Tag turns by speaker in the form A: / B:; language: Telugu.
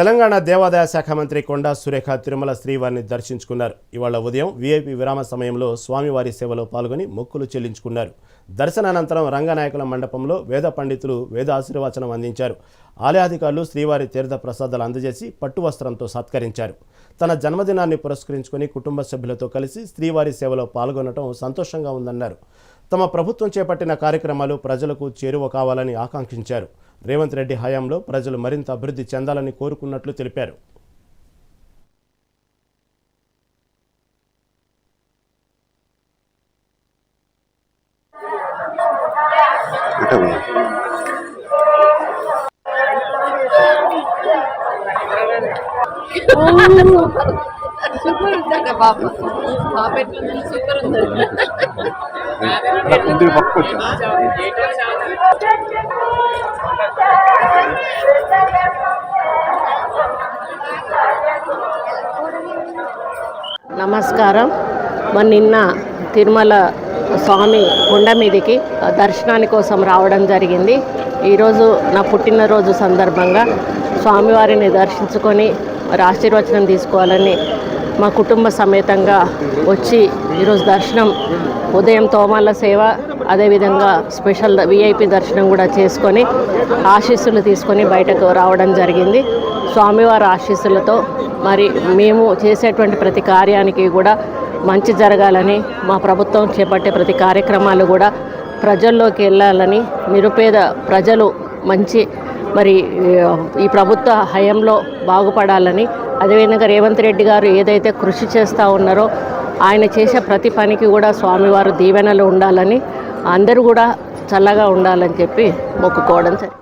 A: తెలంగాణ దేవాదాయ శాఖ మంత్రి కొండా సురేఖ తిరుమల శ్రీవారిని దర్శించుకున్నారు. ఇవాళ ఉదయం వీఐపీ విరామ సమయంలో స్వామివారి సేవలో పాల్గొని మొక్కులు చెల్లించుకున్నారు. దర్శనానంతరం రంగనాయకుల మండపంలో వేద పండితులు వేద ఆశీర్వచనం అందించారు. ఆలయాధికారులు శ్రీవారి తీర్థ ప్రసాదాలు అందజేసి పట్టు వస్త్రంతో సత్కరించారు. తన జన్మదినాన్ని పురస్కరించుకొని కుటుంబ సభ్యులతో కలిసి శ్రీవారి సేవలో పాల్గొనడం సంతోషంగా ఉందన్నారు. తమ ప్రభుత్వం చేపట్టిన కార్యక్రమాలు ప్రజలకు చేరువ కావాలని ఆకాంక్షించారు. రేవంత్ రెడ్డి హయాంలో ప్రజలు మరింత అభివృద్ధి చెందాలని కోరుకున్నట్లు తెలిపారు.
B: సూపర్ ఉందండి పాప పాప ఎట్లుంది సూపర్ ఉంది
C: నమస్కారం. మన నిన్న తిరుమల స్వామి కొండ మీదికి దర్శనాని కోసం రావడం జరిగింది. ఈరోజు నా పుట్టినరోజు సందర్భంగా స్వామివారిని దర్శించుకొని మరి ఆశీర్వచనం తీసుకోవాలని మా కుటుంబ సమేతంగా వచ్చి ఈరోజు దర్శనం ఉదయం తోమాల సేవ అదేవిధంగా స్పెషల్ విఐపి దర్శనం కూడా చేసుకొని ఆశీస్సులు తీసుకొని బయటకు రావడం జరిగింది. స్వామివారి ఆశీస్సులతో మరి మేము చేసేటువంటి ప్రతి కార్యానికి కూడా మంచి జరగాలని మా ప్రభుత్వం చేపట్టే ప్రతి కార్యక్రమాలు కూడా ప్రజల్లోకి వెళ్ళాలని నిరుపేద ప్రజలు మంచి మరి ఈ ప్రభుత్వ హయంలో బాగుపడాలని అదేవిధంగా రేవంత్ రెడ్డి గారు ఏదైతే కృషి చేస్తూ ఉన్నారో ఆయన చేసే ప్రతి పనికి కూడా స్వామివారు దీవెనలు ఉండాలని అందరూ కూడా చల్లగా ఉండాలని చెప్పి మొక్కుకోవడం జరిగింది.